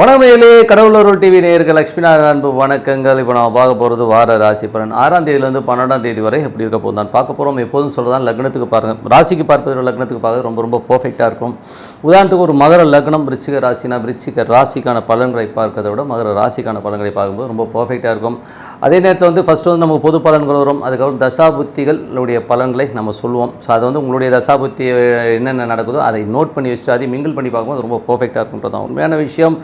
வணக்கமேலே கடவுளூர் TV நேயர்கள் லக்ஷ்மி நாராயண அன்பு வணக்கங்கள். இப்போ நம்ம பார்க்க போகிறது வார ராசி பலன் ஆறாம் தேதியிலேருந்து பன்னெண்டாம் தேதி வரை எப்படி இருக்க போதும் நான் பார்க்க போகிறோம் எப்போதும் சொல்கிறதான் லக்னத்துக்கு பாருங்கள் ராசிக்கு பார்ப்பது லக்னத்துக்கு பார்க்க ரொம்ப ரொம்ப பர்ஃபெக்டாக இருக்கும். உதாரணத்துக்கு ஒரு மகர லக்னம் ரிச்சிக ராசினா ரிச்சிக ராசிக்கான பலன்களை பார்க்கறதை விட மகர ராசிக்கான பலன்களை பார்க்கும்போது ரொம்ப பர்ஃபெக்டாக இருக்கும். அதே நேரத்தில் வந்து ஃபஸ்ட்டு வந்து நமக்கு பொது பலன்கள் வரும். அதுக்கப்புறம் தசாபுத்திகளுடைய பலன்களை நம்ம சொல்லுவோம். ஸோ அது வந்து உங்களுடைய தசாபுத்தி என்னென்ன நடக்குதோ அதை நோட் பண்ணி வச்சுட்டு அதை மிங்கிள் பண்ணி பார்க்கும்போது ரொம்ப பர்ஃபெக்டாக இருக்குன்றது தான் உண்மையான விஷயம்.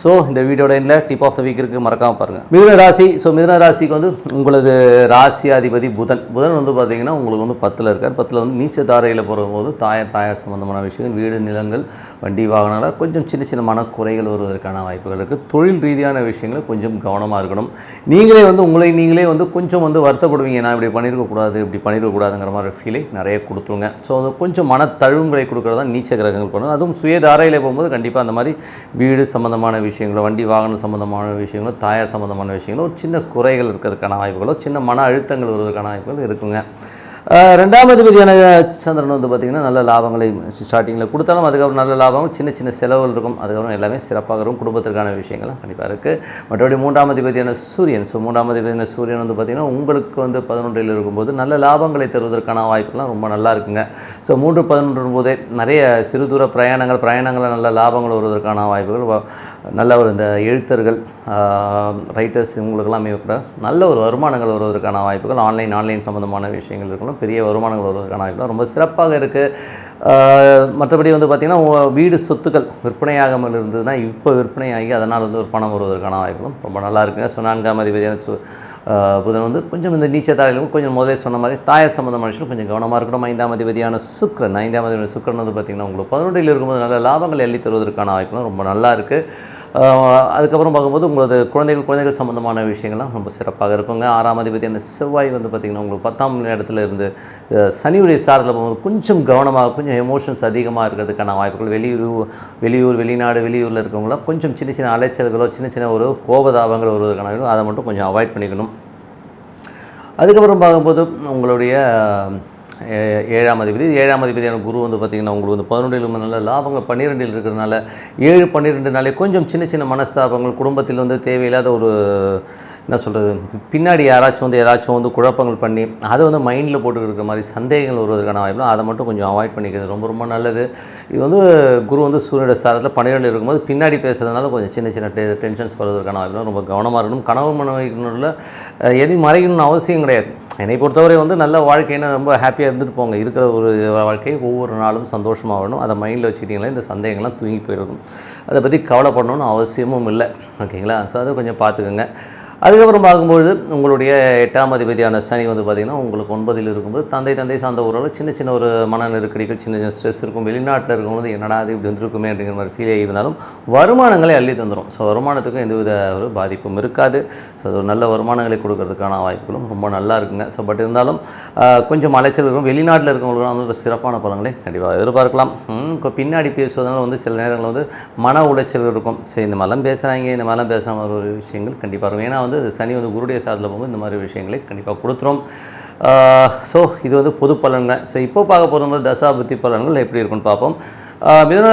ஸோ இந்த வீடியோட எண்ணில் டிப் ஆஃப் த வீக் இருக்குது மறக்காமல் பாருங்கள் மிதுன ராசி. ஸோ மிதுன ராசிக்கு வந்து உங்களது ராசி அதிபதி புதன். புதன் வந்து பார்த்தீங்கன்னா உங்களுக்கு வந்து பத்தில் இருக்கார். பத்தில் வந்து நீச்ச தாரையில் போகும்போது தாயார் தாயார் சம்மந்தமான விஷயங்கள் வீடு நிலங்கள் வண்டி வாகனங்கள் கொஞ்சம் சின்ன சின்ன மனக்குறைகள் வருவதற்கான வாய்ப்புகள் இருக்குது தொழில் ரீதியான விஷயங்களை கொஞ்சம் கவனமாக இருக்கணும். நீங்களே வந்து உங்களை நீங்களே வந்து கொஞ்சம் வந்து வருத்தப்படுவீங்க. நான் இப்படி பண்ணியிருக்கக்கூடாது இப்படி பண்ணியிருக்கக்கூடாதுங்கிற மாதிரி ஃபீலை நிறைய கொடுத்துருங்க. ஸோ அது கொஞ்சம் மன தழுவுகளை கொடுக்குறதா நீச்ச கிரகங்கள் பண்ணணும் அதுவும் சுயதாரையில் போகும்போது கண்டிப்பாக அந்த மாதிரி வீடு சம்மந்தமான விஷயங்களோ வண்டி வாகனம் சம்மந்தமான விஷயங்களோ தாயார் சம்மந்தமான விஷயங்களோ ஒரு சின்ன குறைகள் இருக்கிறதுக்கான வாய்ப்புகளோ சின்ன மன அழுத்தங்கள் வருவதற்கான வாய்ப்புகள் இருக்குங்க. ரெண்டாம் அதிபதியான சந்திரன் வந்து பார்த்திங்கன்னா நல்ல லாபங்களை ஸ்டார்டிங்கில் கொடுத்தாலும் அதுக்கப்புறம் நல்ல லாபம் சின்ன சின்ன செலவுகள் இருக்கும். அதுக்கப்புறம் எல்லாமே சிறப்பாக இருக்கும் குடும்பத்திற்கான விஷயங்களும் கண்டிப்பாக இருக்குது மற்றபடி மூன்றாம் அதிபதியான சூரியன். ஸோ மூன்றாம் அதிபதியான சூரியன் வந்து பார்த்திங்கன்னா உங்களுக்கு வந்து பதினொன்றில் இருக்கும்போது நல்ல லாபங்களை தருவதற்கான வாய்ப்புலாம் ரொம்ப நல்லா இருக்குங்க. ஸோ மூன்று பதினொன்று போதே நிறைய சிறு தூர பிரயாணங்கள் பிரயாணங்களில் நல்ல லாபங்கள் வருவதற்கான வாய்ப்புகள் நல்ல ஒரு இந்த எழுத்தர்கள் ரைட்டர்ஸ் இவங்களுக்கெல்லாமே கூட நல்ல ஒரு வருமானங்கள் வருவதற்கான வாய்ப்புகள் ஆன்லைன் ஆன்லைன் சம்மந்தமான விஷயங்கள் இருக்கணும் பெரிய வருமானங்கள் வருவதற்கான வாய்ப்பு ரொம்ப சிறப்பாக இருக்குது மற்றபடி வந்து பார்த்திங்கன்னா வீடு சொத்துக்கள் விற்பனையாகாமல் இருந்ததுன்னா இப்போ விற்பனையாகி அதனால் வந்து ஒரு பணம் வருவதற்கான வாய்ப்புகளும் ரொம்ப நல்லா இருக்குங்க. ஸோ நான்காம் அதிபதியான சு புதன் வந்து கொஞ்சம் இந்த நீச்ச தாரையிலும் கொஞ்சம் முதலே சொன்ன மாதிரி தாயார் சம்மந்த மனுஷனும் கொஞ்சம் கவனமாக இருக்கணும். ஐந்தாம் அதிபதியான சுக்கிரன் ஐந்தாம் அதிபதியான சுக்கிரன் வந்து பார்த்திங்கன்னா உங்களுக்கு பதினொன்றில் இருக்கும்போது நல்ல லாபங்களை அள்ளி தருவதற்கான வாய்ப்புகளும் ரொம்ப நல்லா இருக்குது அதுக்கப்புறம் பார்க்கும்போது உங்களது குழந்தைகள் குழந்தைகள் சம்மந்தமான விஷயங்கள்லாம் ரொம்ப சிறப்பாக இருக்குங்க. ஆறாம் அதிபதியான செவ்வாய் வந்து பார்த்திங்கன்னா உங்களுக்கு பத்தாம் இடத்துல இருந்து சனியுடைய சாரில் போகும்போது கொஞ்சம் கவனமாக கொஞ்சம் எமோஷன்ஸ் அதிகமாக இருக்கிறதுக்கான வாய்ப்புகள் வெளியூர் வெளியூர் வெளிநாடு வெளியூரில் இருக்கவங்களாம் கொஞ்சம் சின்ன சின்ன அலைச்சல்களோ சின்ன சின்ன ஒரு கோபதாபங்கள் வருவதற்கான அதை மட்டும் கொஞ்சம் அவாய்ட் பண்ணிக்கணும். அதுக்கப்புறம் பார்க்கும்போது உங்களுடைய ஏழாம் அதிபதி. ஏழாம் அதிபதியான குரு வந்து பார்த்திங்கன்னா உங்களுக்கு வந்து பதினொன்றில் நல்ல லாபங்கள் பன்னிரெண்டில் இருக்கிறதுனால ஏழு பன்னிரெண்டுனாலே கொஞ்சம் சின்ன சின்ன மனஸ்தாபங்கள் குடும்பத்தில் வந்து தேவையில்லாத ஒரு என்ன சொல்கிறது பின்னாடி யாராச்சும் வந்து ஏதாச்சும் வந்து குழப்பங்கள் பண்ணி அதை வந்து மைண்டில் போட்டு இருக்கிற மாதிரி சந்தேகங்கள் வருவதற்கான வாய்ப்பு அதை மட்டும் கொஞ்சம் அவாய்ட் பண்ணிக்கிறது ரொம்ப ரொம்ப நல்லது. இது வந்து குரு வந்து சூரியனுடைய சாரத்தில் பன்னிரெண்டு இருக்கும்போது பின்னாடி பேசுறதுனால கொஞ்சம் சின்ன சின்ன டெ டென்ஷன்ஸ் வருவதற்கான வாய்ப்பு ரொம்ப கவனமாக இருக்கணும். கனவு மனைவிக்குள்ள எதையும் மறைக்கணும்னு அவசியம் கிடையாது. என்னை பொறுத்தவரை வந்து நல்ல வாழ்க்கைன்னா ரொம்ப ஹாப்பியாக இருந்துட்டு போங்க. இருக்கிற ஒரு வாழ்க்கையை ஒவ்வொரு நாளும் சந்தோஷமாக வரணும் அதை மைண்டில் வச்சுக்கிட்டிங்களா இந்த சந்தேகங்கள்லாம் தூங்கி போயிடும் அதை பற்றி கவலைப்படணும்னு அவசியமும் இல்லை. ஓகேங்களா? ஸோ அதை கொஞ்சம் பார்த்துக்கோங்க. அதுக்கப்புறம் பார்க்கும்பொழுது உங்களுடைய எட்டாம் அதிபதியான சனி வந்து பார்த்திங்கன்னா உங்களுக்கு ஒன்பதில் இருக்கும்போது தந்தை தந்தை சார்ந்த உறவில் சின்ன சின்ன ஒரு மன நெருக்கடிகள் சின்ன சின்ன ஸ்ட்ரெஸ் இருக்கும். வெளிநாட்டில் இருக்கும்போது என்னடா அது இப்படி வந்துருக்குமே அப்படிங்கிற மாதிரி ஃபீல் இருந்தாலும் வருமானங்களை அள்ளி தந்துடும் ஸோ வருமானத்துக்கும் எந்தவித ஒரு பாதிப்பும் இருக்காது. ஸோ அது ஒரு நல்ல வருமானங்களை கொடுக்கறதுக்கான வாய்ப்புகளும் ரொம்ப நல்லா இருக்குங்க. ஸோ பட் இருந்தாலும் கொஞ்சம் அலைச்சல் இருக்கும். வெளிநாட்டில் இருக்கவங்களுக்கும் வந்து ஒரு சிறப்பான பலங்களை கண்டிப்பாக எதிர்பார்க்கலாம். இப்போ பின்னாடி பேசுவதனால வந்து சில நேரங்களில் வந்து மன உளைச்சல் இருக்கும். ஸோ இந்த மாதிரிலாம் பேசுகிறாங்க இந்த மாதிரிலாம் பேசுகிற மாதிரி ஒரு விஷயங்கள் கண்டிப்பாக இருக்கும். ஏன்னா வந்து சனி வந்து குருடைய சாதத்தில் போகும்போது இந்த மாதிரி விஷயங்களை கண்டிப்பாக கொடுத்துரும். ஸோ இது வந்து பொது பலன்கள். ஸோ இப்போ பார்க்க போகும்போது தசாபுத்தி பலன்கள் எப்படி இருக்குன்னு பார்ப்போம். மிதுன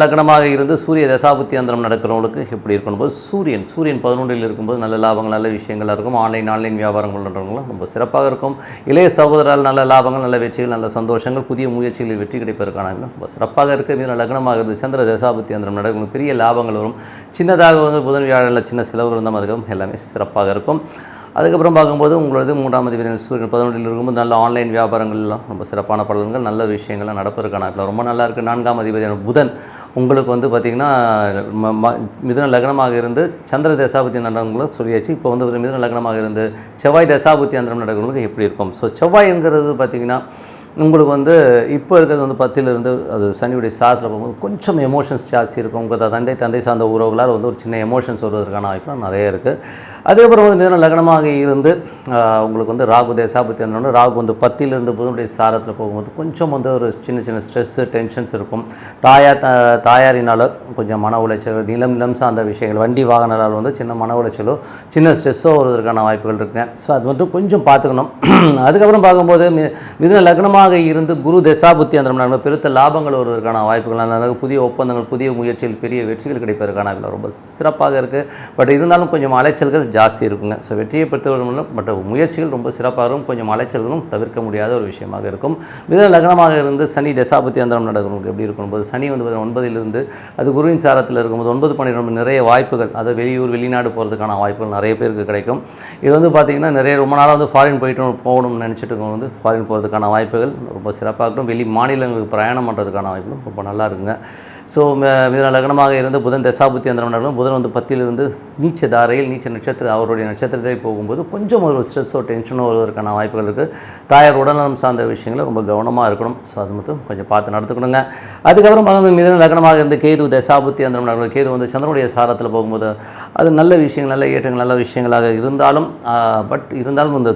லக்னமாக இருந்து சூரிய தசாபுத்தி அந்தரம் நடக்கிறவங்களுக்கு எப்படி இருக்கணும் போது சூரியன் சூரியன் பதினொன்றில் இருக்கும்போது நல்ல லாபங்கள் நல்ல விஷயங்கள் இருக்கும். ஆன்லைன் ஆன்லைன் வியாபாரங்கள் பண்ணுறவங்களும் ரொம்ப சிறப்பாக இருக்கும். இளைய சகோதரால் நல்ல லாபங்கள் நல்ல வெற்றிகள் நல்ல சந்தோஷங்கள் புதிய முயற்சிகளில் வெற்றி கிடைப்பதற்கான ரொம்ப சிறப்பாக இருக்குது மிதுன லக்னமாக இருந்து சந்திர தசாபுத்தி அந்தரம் நடக்கும். பெரிய லாபங்கள் வரும். சின்னதாக வந்து புதன் வியாழனில் சின்ன செலவுகள் இருந்தால் அதுக்கும் எல்லாமே சிறப்பாக இருக்கும். அதுக்கப்புறம் பார்க்கும்போது உங்களது மூன்றாம் அதிபதி சூரியன் பதினொன்றில் இருக்கும்போது நல்ல ஆன்லைன் வியாபாரங்கள்லாம் ரொம்ப சிறப்பான பலன்கள் நல்ல விஷயங்கள்லாம் நடப்பதற்கான இப்போ ரொம்ப நல்லா இருக்குது நான்காம் அதிபதியான புதன் உங்களுக்கு வந்து பார்த்திங்கன்னா ம- ம- மிதுன லக்னமாக இருந்து சந்திர தசாபுத்தி நடனங்களும் சொல்லியாச்சு இப்போ வந்து ஒரு மிதுன லக்னமாக இருந்து செவ்வாய் தசாபுத்தி அந்தரம் நடக்கிறவங்களுக்கு எப்படி இருக்கும்? ஸோ செவ்வாய்ங்கிறது பார்த்திங்கன்னா உங்களுக்கு வந்து இப்போ இருக்கிறது வந்து பத்திலிருந்து அது சனியுடைய சாதத்தில் போகும்போது கொஞ்சம் எமோஷன்ஸ் ஜாஸ்தி இருக்கும். உங்கள் தந்தை தந்தை சார்ந்த உறவுகளால் வந்து ஒரு சின்ன எமோஷன்ஸ் வருவதற்கான வாய்ப்புலாம் நிறைய இருக்குது அதுக்கப்புறம் வந்து மிதன லக்னமாக இருந்து உங்களுக்கு வந்து ராகு தேசாபத்தி வந்தோடனே ராகு வந்து பத்திலிருந்து புதனுடைய சாரத்தில் போகும்போது கொஞ்சம் வந்து ஒரு சின்ன சின்ன ஸ்ட்ரெஸ்ஸு டென்ஷன்ஸ் இருக்கும். தாயார் த தாயாரினால் கொஞ்சம் மன உளைச்சல் நிலம் நிலம் சார்ந்த விஷயங்கள் வண்டி வாகனங்களால் வந்து சின்ன மன உளைச்சலோ சின்ன ஸ்ட்ரெஸ்ஸோ வருவதற்கான வாய்ப்புகள் இருக்குங்க. ஸோ அது மட்டும் கொஞ்சம் பார்த்துக்கணும். அதுக்கப்புறம் பார்க்கும்போது மி லக்னமாக லக்னமாக இருந்து குரு தசாபுத்தி அந்த பெருத்த லாபங்கள் வருவதற்கான வாய்ப்புகள் நல்ல புதிய ஒப்பந்தங்கள் புதிய முயற்சிகள் பெரிய வெற்றிகள் கிடைப்பதற்கான வாய்ப்புகள் ரொம்ப சிறப்பாக இருக்குது பட் இருந்தாலும் கொஞ்சம் அலைச்சல்கள் ஜாஸ்தி இருக்குங்க. ஸோ வெற்றியை பொறுத்தவரை பட் முயற்சிகள் ரொம்ப சிறப்பாக இருக்கும். கொஞ்சம் அலைச்சல்களும் தவிர்க்க முடியாத ஒரு விஷயமாக இருக்கும். மிதன லக்னமாக இருந்து சனி தசாபுத்தி அந்தரம் நடக்கிறவங்களுக்கு எப்படி இருக்கும்போது சனி வந்து பார்த்தீங்கன்னா ஒன்பதிலிருந்து அது குருவின் சாரத்தில் இருக்கும்போது ஒன்பது பன்னிரெண்டு நிறைய வாய்ப்புகள். அதை வெளியூர் வெளிநாடு போகிறதுக்கான வாய்ப்புகள் நிறைய பேருக்கு கிடைக்கும். இது வந்து பார்த்திங்கன்னா நிறைய ரொம்ப நாளாக வந்து ஃபாரின் போயிட்டு போகணும்னு நினச்சிட்டு வந்து ஃபாரின் போகிறதுக்கான வாய்ப்புகள் ரொம்ப சிறப்பாக இருக்கும் வெளி மாநிலங்களுக்கு பிரயாணம் பண்ணுறதுக்கான வாய்ப்புகளும் ரொம்ப நல்லா இருக்குங்க. ஸோ மிதன லக்னமாக இருந்து புதன் தசாபுத்தி அந்த புதன் வந்து பத்திலிருந்து நீச்ச தாரையில் நீச்ச நட்சத்திரம் அவருடைய நட்சத்திரத்தை போகும்போது கொஞ்சம் ஒரு ஸ்ட்ரெஸ்ஸோ டென்ஷனோ வருவதற்கான வாய்ப்புகள் இருக்குது தாயார் உடல்நலம் சார்ந்த விஷயங்களை ரொம்ப கவனமாக இருக்கணும். ஸோ அது மட்டும் கொஞ்சம் பார்த்து நடத்துக்கணுங்க அதுக்கப்புறம் வந்து மிதன லக்னமாக இருந்து கேது தசாபுத்தி அந்த கேது வந்து சந்திரனுடைய சாரத்தில் போகும்போது அது நல்ல விஷயங்கள் நல்ல ஏற்றங்கள் நல்ல விஷயங்களாக இருந்தாலும் பட் இருந்தாலும் இந்த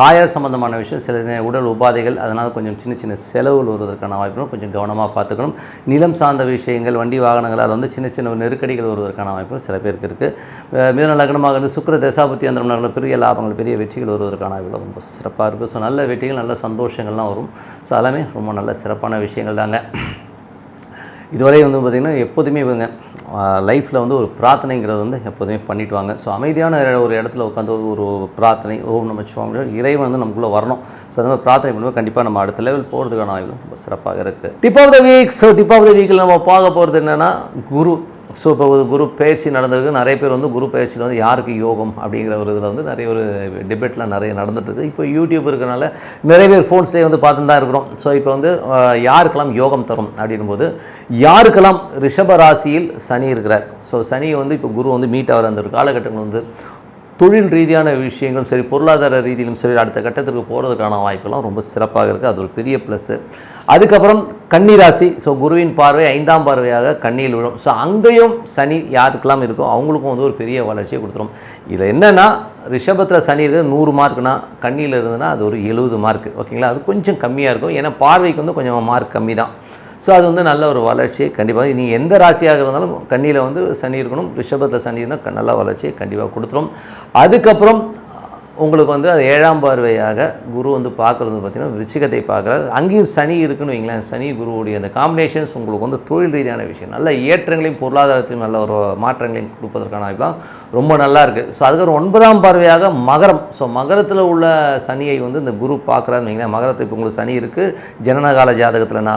தாயார் சம்பந்தமான விஷயம் சில உடல் உபாதைகள் அதனால் கொஞ்சம் சின்ன சின்ன செலவுகள் வருவதற்கான வாய்ப்புகளும் கொஞ்சம் கவனமாக பார்த்துக்கணும். நிலம் சார்ந்த விஷயங்கள் வண்டி வாகனங்களால் வந்து சின்ன சின்ன நெருக்கடிகள் வருவதற்கான வாய்ப்புகள் சில பேருக்கு இருக்குது மிதன லக்னமாக இருந்து சுக்கர தசாபுத்தி அந்த பெரிய லாபங்கள் பெரிய வெற்றிகள் வருவதற்கான வாய்ப்புகள் ரொம்ப சிறப்பாக இருக்குது ஸோ நல்ல வெற்றிகள் நல்ல சந்தோஷங்கள்லாம் வரும். ஸோ எல்லாமே ரொம்ப நல்ல சிறப்பான விஷயங்கள் தாங்க. இதுவரை வந்து பார்த்திங்கன்னா எப்போதுமே இவங்க லைஃப்பில் வந்து ஒரு பிரார்த்தனைங்கிறது வந்து எப்போதுமே பண்ணிட்டு வாங்க ஸோ அமைதியான ஒரு இடத்துல உட்காந்து ஒரு பிரார்த்தனை ஓம் நம்ம இறைவன் வந்து நமக்குள்ளே வரணும். ஸோ அந்த மாதிரி பிரார்த்தனை பண்ணும்போது கண்டிப்பாக நம்ம அடுத்த லெவல் போகிறதுக்கான ஆய்வு ரொம்ப சிறப்பாக இருக்குது tip of the week so tip of the வீக்கில் நம்ம பார்க்க போகிறது என்னென்னா குரு. ஸோ இப்போ ஒரு குரு பயிற்சி நடந்திருக்கு. நிறைய பேர் வந்து குரு பயிற்சியில் வந்து யாருக்கு யோகம் அப்படிங்கிற ஒரு இதில் வந்து நிறைய ஒரு டிபேட்லாம் நிறைய நடந்துட்டுருக்கு. இப்போ யூடியூப் இருக்கனால நிறைய பேர் ஃபோன்ஸ்லேயே வந்து பார்த்துட்டு தான் இருக்கிறோம். ஸோ இப்போ வந்து யாருக்கெல்லாம் யோகம் தரும் அப்படின்போது யாருக்கெல்லாம் ரிஷப ராசியில் சனி இருக்கிறார்? ஸோ சனி வந்து இப்போ குரு வந்து மீட் ஆகிற அந்த ஒரு காலகட்டங்கள் வந்து தொழில் ரீதியான விஷயங்களும் சரி பொருளாதார ரீதியிலும் சரி அடுத்த கட்டத்திற்கு போகிறதுக்கான வாய்ப்பெல்லாம் ரொம்ப சிறப்பாக இருக்குது அது ஒரு பெரிய ப்ளஸ்ஸு அதுக்கப்புறம் கன்னிராசி ஸோ குருவின் பார்வை ஐந்தாம் பார்வையாக கண்ணியில் விழும். ஸோ அங்கேயும் சனி யாருக்கெல்லாம் இருக்கோ அவங்களுக்கும் வந்து ஒரு பெரிய வளர்ச்சியை கொடுத்துரும். இதில் என்னென்னா ரிஷபத்தில் சனி இருக்குது நூறு மார்க்னா கண்ணியில் இருந்ததுன்னா அது ஒரு எழுபது மார்க் ஓகேங்களா? அது கொஞ்சம் கம்மியாக இருக்கும். ஏன்னா பார்வைக்கு வந்து கொஞ்சம் மார்க் கம்மி தான் ஸோ அது வந்து நல்ல ஒரு வளர்ச்சியை கண்டிப்பாக நீ எந்த ராசியாக இருந்தாலும் கண்ணியில் வந்து சனி இருக்கணும் ரிஷபத்தில் சனி இருந்தால் நல்ல வளர்ச்சியை கண்டிப்பாக கொடுத்துரும். அதுக்கப்புறம் உங்களுக்கு வந்து அது ஏழாம் பார்வையாக குரு வந்து பார்க்குறது பார்த்திங்கன்னா விருச்சிகத்தை பார்க்குறாரு. அங்கேயும் சனி இருக்குன்னு வைங்களேன் சனி குருவுடைய அந்த காம்பினேஷன்ஸ் உங்களுக்கு வந்து தொழில் ரீதியான விஷயம். நல்ல ஏற்றங்களையும் பொருளாதாரத்திலும் நல்ல ஒரு மாற்றங்களையும் கொடுப்பதற்கான வாய்ப்புலாம் ரொம்ப நல்லா இருக்குது ஸோ அதுக்கு ஒரு ஒன்பதாம் பார்வையாக மகரம். ஸோ மகரத்தில் உள்ள சனியை வந்து இந்த குரு பார்க்குறாருன்னு வைங்களேன் மகரத்தில் இப்போ உங்களுக்கு சனி இருக்குது ஜனனகால ஜாதகத்தில்னா.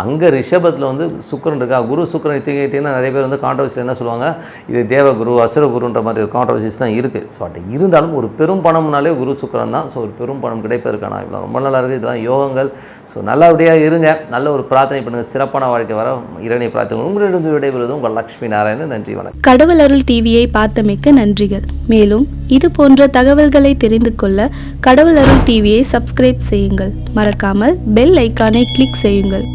அங்கே ரிஷபத்தில் வந்து சுக்கிரன் இருக்கா? குரு சுக்கிரன் எடுத்துக்கிட்டீங்கன்னா நிறைய பேர் வந்து கான்ட்ரவர்சியில் என்ன சொல்லுவாங்க? இது தேவகுரு அசுரகுருன்ற மாதிரி கான்ட்ரவர்சிஸ்லாம் இருக்குது ஸோ பட் இருந்தாலும் ஒரு பெரும் பணம்னாலே குரு சுக்கரன் தான். ஸோ ஒரு பெரும் பணம் கிடைப்பதற்கான இதெல்லாம் ரொம்ப நல்லா இருக்குது இதெல்லாம் யோகங்கள். ஸோ நல்லபடியாக இருங்க. நல்ல ஒரு பிரார்த்தனை பண்ணுங்கள் சிறப்பான வாழ்க்கை வர இறைவனை பிரார்த்தனை உங்களிடம் விடைபெறுவது உங்கள் லக்ஷ்மி நாராயணன். நன்றி வணக்கம். கடவுள் அருள் டிவியை பார்த்தமைக்க நன்றிகள். மேலும் இது போன்ற தகவல்களை தெரிந்து கொள்ள கடவுள் அருள் டிவியை சப்ஸ்கிரைப் செய்யுங்கள். மறக்காமல் பெல் ஐக்கானை கிளிக் செய்யுங்கள்.